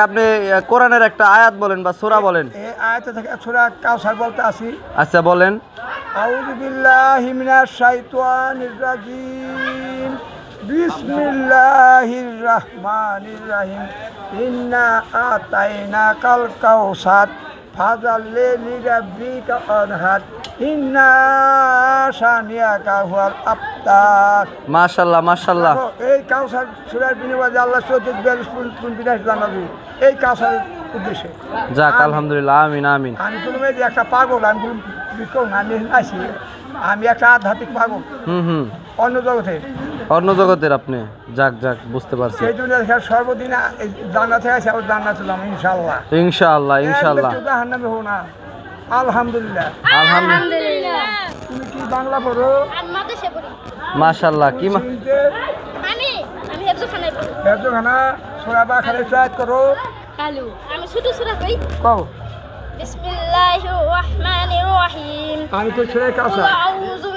আপনি কোরআনের একটা আয়াত বলেন বা সূরা বলেন। এই আয়তে থেকে সোরা কাউসার বলতে আসি। আচ্ছা বলেন। আউযু বিল্লাহি মিনাশ শাইতানির রাজিম। বিসমিল্লাহির রাহমানির রাহিম। ইন্না আতাইনা কাল কাউসার। ফাজাল্লে লিরাব্বিকা অনহার ইন্না শানিয়াকা হুয়াল আফতার। মাশাল্লাহ দেখো, এই কাউসার সুরার বিনিময়ে আল্লাহ চৌদ্দ বিয়াল্লিশ পুন বিনাশ জানাবি এই কাউসারের উদ্দেশ্যে। যাক আলহামদুলিল্লাহ আমিন আমিন। আমি কোনো মেয়ে একটা পাগল আমি কোনো বিক্রম আমি আছি আমি একটা আধ্যাত্মিক পাগল। হুম হুম। অন্য জগতে অন্য জগতের আপনি যাক যাক বুঝতে পারছি। সেই জন্য সর্বদিন এই জান্নাতে আছে আবার জান্নাত হলাম ইনশাল্লাহ ইনশাআল্লাহ। ইনশাআল্লাহ জাহান নামে হো না। আলহামদুলিল্লাহ। আলহামদুলিল্লাহ। তুমি কি বাংলা পড়ো? আমাদের সে পড়ি। মাশাল্লাহ কি মা- শুনতে আমি আমি হেফজু খানায় পড়ি সোয়া বা খালে ট্রাইট করো। কালু আমি ছোট সুরা কই কও। বিসমিল্লাহির রহমানির রহিম। আমি কই ছেড়ে কাউসার আউযু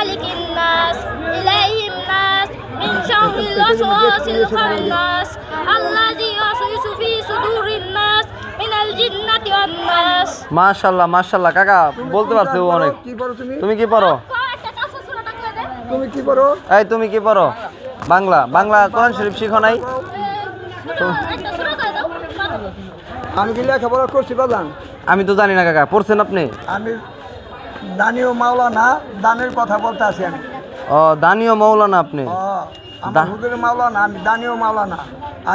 নাস মালিকিন নাস ইলাইহিন নাস মিন শাররিল ওয়াসওয়াসিল খান্নাস আল্লাযী ইউসউসু ফি সুদুরিন নাস মিনাল জিন্নাতি ওয়ান নাস মাশাল্লাহ মাশাল্লাহ কাকা বলতে পারছে অনেক। কি পড়ো তুমি? তুমি কি পড়ো তুমি কি পড়ো এই তুমি কি পড়ো বাংলা বাংলা কোরআন শরীফ শিখো নাই? আমি কি লেখাপড়া করছি বাজান? আমি তো জানি না কাকা। পড়ছেন আপনি? আমি দানিও মাওলানা দানের কথা বলতে আছি আমি। ও দানিও মৌলানা আপনি? আমার হুজুরের মাওলানা আমি দানিও মাওলানা।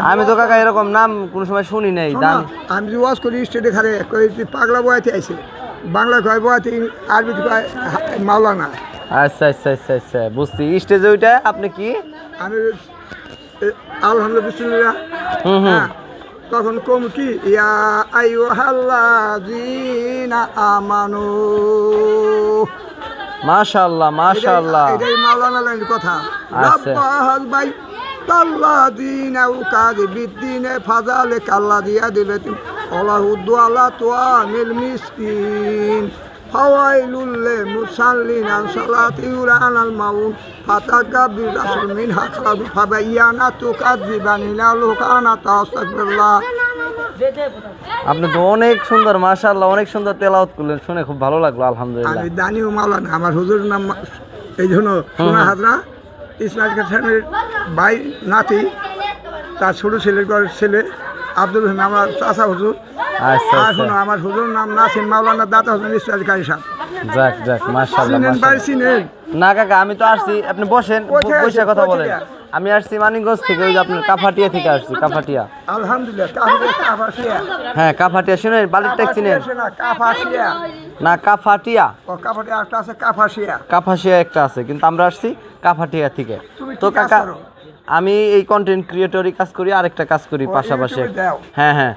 আমি তো কাকা এরকম নাম কোনো সময় শুনি নাই দান। আমি যে ওয়াজ করি স্টেটে খারে কই তুই পাগলা বয়াতে আইছে। বাংলা কয় বয়াতে আরবি কয় মাওলানা। আচ্ছা আচ্ছা আচ্ছা আচ্ছা বুঝছি। স্টেজে ওইটা আপনি কি? আমি আলহামদুলিল্লাহ হুম হুম। হ্যাঁ, তখন কম কি? ইয়া আয়ু হাল্লাযিনা আমানু। মাশাআল্লাহ মাশাআল্লাহ। এটাই- মাওলানা লাইন কথা। আচ্ছা। রাব্বাহাল বাই তাল্লাযিনা উকাযি বিদ্দিনে ফাজালে কাল্লা দিয়া দিলে দুআলা আলা তুআমিল মিসকিন। ফাওয়াইলুল লিল মুসাল্লিন আন সালাতি উরানাল মাউন ফাতাকা বিরাসুল মিন হাকাদু ফাবাইয়ানা তুকাযিবানি লা লুকানা তাস্তাগফিরুল্লাহ আপনি তো অনেক সুন্দর মাশাআল্লাহ অনেক সুন্দর তেলাওয়াত করলেন শুনে খুব ভালো লাগল আলহামদুলিল্লাহ। আমি দানিও মাওলানা আমার হুজুরের নাম এই জন্য সোনা হাজরা ইসমাইল খানের ভাই নাতি তার ছোট ছেলের ঘরের ছেলে। আব্দুল রহিম আমার চাষা হুজুর। আচ্ছা আর শুনো আমার হুজুর নাম নাসিম মাওলানা দাতা হুজুর নিশ্চয় কারি সাহেব। যাক যাক মাশাআল্লাহ চিনেন ভাই চিনেন। না কাকা আমি তো আসছি। আপনি বসেন বসে কথা বলেন? আমি আসছি মানিকগঞ্জ থেকে ওই যে আপনার কাফাটিয়া থেকে আসছি কাফাটিয়া। আলহামদুলিল্লাহ কাফাটিয়া হ্যাঁ কাফাটিয়া শুনেন বালির ট্যাক্স চিনেন? না কাফাসিয়া না কাফাটিয়া। ও কাফাটিয়া একটা আছে কাফাসিয়া কাফাসিয়া একটা আছে কিন্তু আমরা আসছি কাফাটিয়া থেকে। তো কাকা আমি এই কন্টেন্ট ক্রিয়েটরই কাজ করি আরেকটা কাজ করি পাশাপাশি। হ্যাঁ হ্যাঁ।